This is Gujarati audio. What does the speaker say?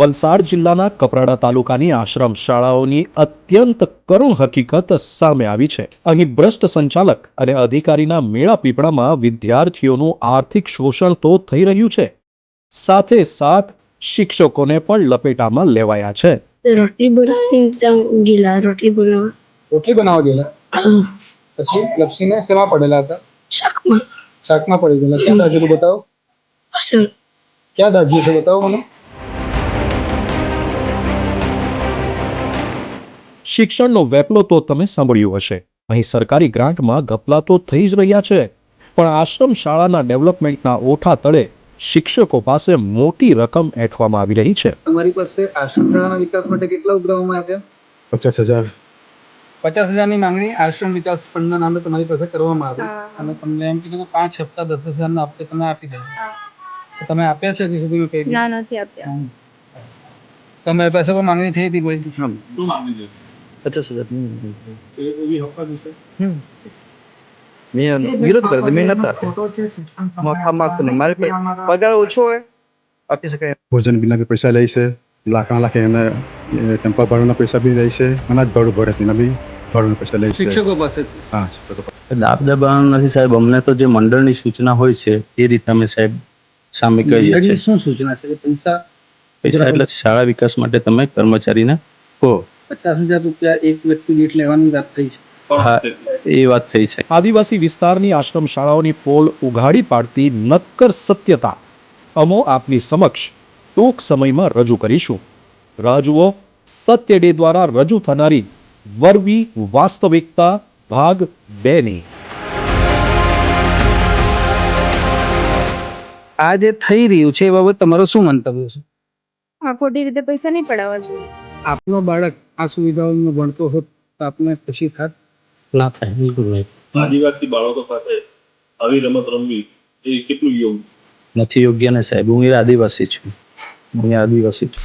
વલસાડ જિલ્લાના કપરાડા તાલુકાની આશ્રમ શાળાઓની અત્યંત કરુણ હકીકત સામે આવી છે. અહીં ભ્રષ્ટ સંચાલક અને અધિકારીના મેળા પીપળામાં વિદ્યાર્થીઓનું આર્થિક શોષણ તો થઈ રહ્યું છે. સાથે સાથ શિક્ષકોને પણ લપેટામાં લેવાયા છે. રોટલી બનાવી ગયેલા રોટલી બનાવવા. રોટલી બનાવવા ગયેલા? પછી લપસીને સેવા પડેલા હતા? શાકમાં. શાકમાં પડી ગયેલા. ક્યાં દાજ્યું બતાવો? ક્યાં દાજ્યું છે? બતાવો મને. શિક્ષણનો વેપલો તો તમે સાંભળ્યું હશે. અહીં સરકારી ગ્રાન્ટમાં ગપલા તો થઈ જ રહ્યા છે. પણ આશ્રમ શાળાના ડેવલપમેન્ટના ઓઠા તળે શિક્ષકો પાસે મોટી રકમ એઠવામાં આવી રહી છે. તમારી પાસે આશ્રમ શાળાના વિકાસ માટે કેટલા ઉઘરાવવામાં આવ્યા? પચાસ હજાર. પચાસ હજારની માંગણી આશ્રમ વિકાસ ફંડના નામે તમારી પાસે કરવામાં આવી. અને તમને એમ કીધું કે પાંચ હપ્તા દસ હજારના હપ્તે તમે આપી દેજો. તો તમે આપ્યા છે હજી સુધી કઈ? ના નથી આપ્યા. તમારી પાસે પણ માંગણી થઈ હતી કોઈ? પચાસ હજાર મેં વિરોધ કર્યો તો મેં નતા આપ્યા. માગતો નહીં મારે પગાર ઓછો હોય આપી શકાય ભોજન બિના બી પૈસા લે છે લાકડા લાખે એને ટેમ્પલ ભાડાના પૈસા બી લે છે અનાજ ભાડું ભરે તેના બી ભાડાના પૈસા લે છે શિક્ષકો પાસે હા શિક્ષકો દાબ દબાણ નથી સાહેબ અમને તો જે મંડળની સૂચના હોય છે એ રીતે અમે સાહેબ સામે કરીએ છીએ. શું સૂચના છે? પૈસા પૈસા એટલે શાળા વિકાસ માટે તમે કર્મચારીને કહો. પચાસ હજાર રૂપિયા એક વ્યક્તિ દીઠ લેવાની વાત થઈ છે. હા એ વાત થઈ છે. આદિવાસી વિસ્તારની આશ્રમ શાળાઓની પોલ ઉઘાડી પાડતી નક્કર સત્યતા અમો આપની સમક્ષ ટૂંક સમયમાં રજૂ કરીશું. રાહ જુઓ સત્ય ડે દ્વારા રજૂ થનારી વરવી વાસ્તવિકતા ભાગ બેની. આ જે થઈ રહ્યું છે એ બાબત તમારો શું મંતવ્ય છે? આ ખોટી રીતે પૈસા નહીં પડાવવા જોઈએ. આપનો બાળક આ સુવિધાઓમાં ભણતો હોત તો આપને ખુશી થાત? ના થાય બિલકુલ નહીં. આદિવાસી બાળકો સાથે આવી રમત રમવી એ કેટલું યોગ્ય? નથી યોગ્ય ને સાહેબ હું એ આદિવાસી છું. હું એ આદિવાસી છું.